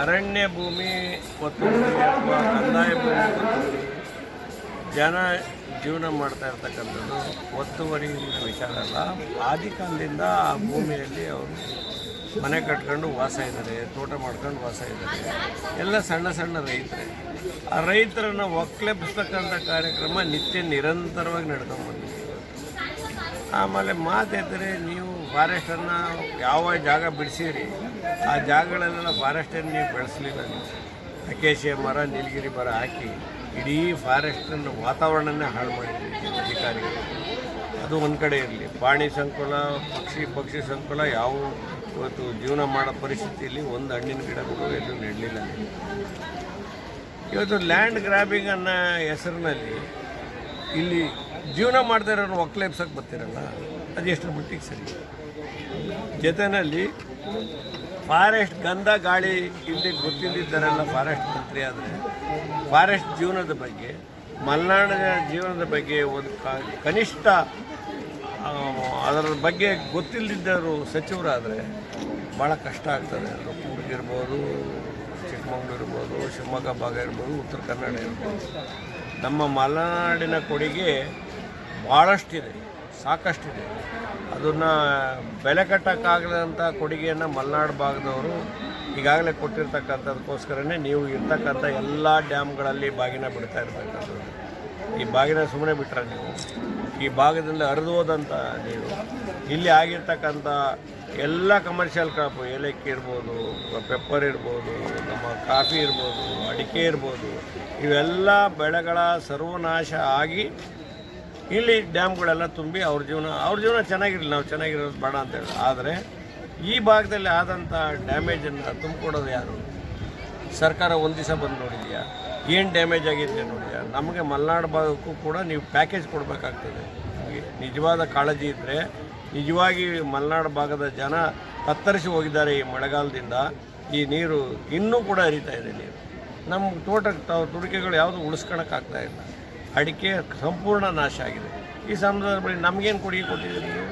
ಅರಣ್ಯ ಭೂಮಿ ಒತ್ತುವರಿ ಅಥವಾ ಕಂದಾಯ ಭೂಮಿ ಜನ ಜೀವನ ಮಾಡ್ತಾ ಇರ್ತಕ್ಕಂಥದ್ದು ಒತ್ತುವರಿ ವಿಚಾರ ಅಲ್ಲ. ಆದಿಕಾಲದಿಂದ ಆ ಭೂಮಿಯಲ್ಲಿ ಅವರು ಮನೆ ಕಟ್ಕೊಂಡು ವಾಸ ಇದ್ದಾರೆ, ತೋಟ ಮಾಡ್ಕೊಂಡು ವಾಸ ಇದ್ದಾರೆ. ಎಲ್ಲ ಸಣ್ಣ ಸಣ್ಣ ರೈತರೇ. ಆ ರೈತರನ್ನು ಒಕ್ಕಲೆಬ್ಸ್ತಕ್ಕಂಥ ಕಾರ್ಯಕ್ರಮ ನಿತ್ಯ ನಿರಂತರವಾಗಿ ನಡ್ಕೊಂಡ್ಬಂದಿದೆ ಆಮೇಲೆ ಮಾತೆತ್ತರೆ ನೀವು ಫಾರೆಸ್ಟನ್ನು ಯಾವ ಜಾಗ ಬಿಡಿಸಿರಿ, ಆ ಜಾಗಗಳಲ್ಲೆಲ್ಲ ಫಾರೆಸ್ಟನ್ನು ನೀವು ಬೆಳೆಸಲಿಲ್ಲ ನೀವು. ಅಕೇಶಿಯ ಮರ, ನೀಲಗಿರಿ ಮರ ಹಾಕಿ ಇಡೀ ಫಾರೆಸ್ಟನ್ನು ವಾತಾವರಣನೇ ಹಾಳು ಮಾಡಿದ್ರಿ ನೀವು ಅಧಿಕಾರಿಗಳು. ಅದು ಒಂದು ಕಡೆ ಇರಲಿ. ಪ್ರಾಣಿ ಸಂಕುಲ, ಪಕ್ಷಿ ಪಕ್ಷಿ ಸಂಕುಲ ಯಾವ ಇವತ್ತು ಜೀವನ ಮಾಡೋ ಪರಿಸ್ಥಿತಿಯಲ್ಲಿ ಒಂದು ಹಣ್ಣಿನ ಗಿಡಗಳು ಎಲ್ಲೂ ನೆಡಲಿಲ್ಲ. ಇವತ್ತು ಲ್ಯಾಂಡ್ ಗ್ರಾಬಿಂಗ್ ಅನ್ನೋ ಹೆಸರಿನಲ್ಲಿ ಇಲ್ಲಿ ಜೀವನ ಮಾಡ್ತಾ ಇರೋರು ಒಕ್ಲೇಪ್ಸಕ್ಕೆ ಬರ್ತಿರಲ್ಲ, ಅದು ಎಷ್ಟು ಮಟ್ಟಿಗೆ ಸರಿ? ಜೊತೆಯಲ್ಲಿ ಫಾರೆಸ್ಟ್ ಗಂಧ ಗಾಳಿ ಇಲ್ಲಿ ಗೊತ್ತಿದ್ದಿದ್ದಾರೆಲ್ಲ ಫಾರೆಸ್ಟ್ ಮಂತ್ರಿ ಆದರೆ ಫಾರೆಸ್ಟ್ ಜೀವನದ ಬಗ್ಗೆ, ಮಲೆನಾಡಿನ ಜೀವನದ ಬಗ್ಗೆ ಒಂದು ಕನಿಷ್ಠ ಅದರ ಬಗ್ಗೆ ಗೊತ್ತಿಲ್ಲದಿದ್ದರು ಸಚಿವರಾದರೆ ಭಾಳ ಕಷ್ಟ ಆಗ್ತದೆ. ಅದು ಕೂರ್ಗಿರ್ಬೋದು ಚಿಕ್ಕಮಗಳೂರು ಇರ್ಬೋದು, ಶಿವಮೊಗ್ಗ ಭಾಗ ಇರ್ಬೋದು, ಉತ್ತರ ಕನ್ನಡ ಇರ್ಬೋದು. ನಮ್ಮ ಮಲೆನಾಡಿನ ಕೊಡುಗೆ ಭಾಳಷ್ಟಿದೆ ಸಾಕಷ್ಟಿದೆ. ಅದನ್ನು ಬೆಲೆ ಕಟ್ಟೋಕ್ಕಾಗದಂಥ ಕೊಡುಗೆಯನ್ನು ಮಲೆನಾಡು ಭಾಗದವರು ಈಗಾಗಲೇ ಕೊಟ್ಟಿರ್ತಕ್ಕಂಥದಕ್ಕೋಸ್ಕರನೇ ನೀವು ಇರ್ತಕ್ಕಂಥ ಎಲ್ಲ ಡ್ಯಾಮ್ಗಳಲ್ಲಿ ಬಾಗಿನ ಬಿಡ್ತಾ ಇರ್ತಕ್ಕಂಥದ್ದು. ಈ ಬಾಗಿನ ಸುಮ್ಮನೆ ಬಿಟ್ಟರೆ ನೀವು, ಈ ಭಾಗದಿಂದ ಹರಿದು ಹೋದಂಥ ನೀರು ಇಲ್ಲಿ ಆಗಿರ್ತಕ್ಕಂಥ ಎಲ್ಲ ಕಮರ್ಷಿಯಲ್ ಕ್ರಾಪು ಏಲಕ್ಕಿ ಇರ್ಬೋದು ಪೆಪ್ಪರ್ ಇರ್ಬೋದು, ನಮ್ಮ ಕಾಫಿ ಇರ್ಬೋದು, ಅಡಿಕೆ ಇರ್ಬೋದು, ಇವೆಲ್ಲ ಬೆಳೆಗಳ ಸರ್ವನಾಶ ಆಗಿ ಇಲ್ಲಿ ಡ್ಯಾಮ್ಗಳೆಲ್ಲ ತುಂಬಿ ಅವ್ರ ಜೀವನ ಅವ್ರ ಜೀವನ ಚೆನ್ನಾಗಿರಲಿ, ನಾವು ಚೆನ್ನಾಗಿರೋದು ಬೇಡ ಅಂತ ಹೇಳಿ. ಆದರೆ ಈ ಭಾಗದಲ್ಲಿ ಆದಂಥ ಡ್ಯಾಮೇಜನ್ನು ತುಂಬಿಕೊಡೋದು ಯಾರು? ಸರ್ಕಾರ ಒಂದು ದಿವಸ ಬಂದು ನೋಡಿದೆಯಾ? ಏನು ಡ್ಯಾಮೇಜ್ ಆಗಿದೆ ನೋಡಿದ್ಯಾ? ನಮಗೆ ಮಲೆನಾಡು ಭಾಗಕ್ಕೂ ಕೂಡ ನೀವು ಪ್ಯಾಕೇಜ್ ಕೊಡಬೇಕಾಗ್ತದೆ. ನಿಜವಾದ ಕಾಳಜಿ ಇದ್ದರೆ ನಿಜವಾಗಿ ಮಲೆನಾಡು ಭಾಗದ ಜನ ತತ್ತರಿಸಿ ಹೋಗಿದ್ದಾರೆ ಈ ಮಳೆಗಾಲದಿಂದ. ಈ ನೀರು ಇನ್ನೂ ಕೂಡ ಹರಿತಾ ಇದೆ ನೀರು. ನಮ್ಮ ತೋಟಕ್ಕೆ ತಾವು ತುಡಿಕೆಗಳು ಯಾವುದು ಉಳಿಸ್ಕೊಳಕ್ಕಾಗ್ತಾ ಇಲ್ಲ. ಅಡಿಕೆ ಸಂಪೂರ್ಣ ನಾಶ ಆಗಿದೆ. ಈ ಸಂದರ್ಭದಲ್ಲಿ ನಮಗೇನು ಕೊಡುಗೆ ಕೊಟ್ಟಿದ್ದೀರಿ ನೀವು?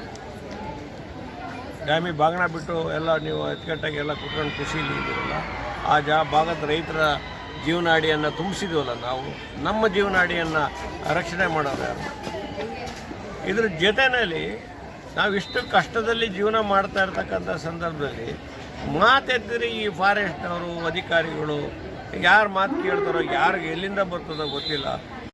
ಡ್ಯಾಮಿ ಬಾಗಣ ಬಿಟ್ಟು ಎಲ್ಲ ನೀವು ಅಚ್ಚುಕಟ್ಟಾಗಿ ಎಲ್ಲ ಕುತ್ಕೊಂಡು ಖುಷಿಲಿ ಇದ್ದೀರಲ್ಲ? ಆ ಜಾ ಭಾಗದ ರೈತರ ಜೀವನಾಡಿಯನ್ನು ತುಂಬಿಸಿದ್ವಲ್ಲ ನಾವು? ನಮ್ಮ ಜೀವನಾಡಿಯನ್ನು ರಕ್ಷಣೆ ಮಾಡೋದು ಯಾರು? ಇದ್ರ ಜೊತೆಯಲ್ಲಿ ನಾವು ಇಷ್ಟು ಕಷ್ಟದಲ್ಲಿ ಜೀವನ ಮಾಡ್ತಾ ಇರ್ತಕ್ಕಂಥ ಸಂದರ್ಭದಲ್ಲಿ ಮಾತೆತ್ತಿರಿ ಈ ಫಾರೆಸ್ಟ್ನವರು, ಅಧಿಕಾರಿಗಳು, ಯಾರು ಮಾತು ಕೇಳ್ತಾರೋ, ಯಾರಿಗೆ ಎಲ್ಲಿಂದ ಬರ್ತದೋ ಗೊತ್ತಿಲ್ಲ.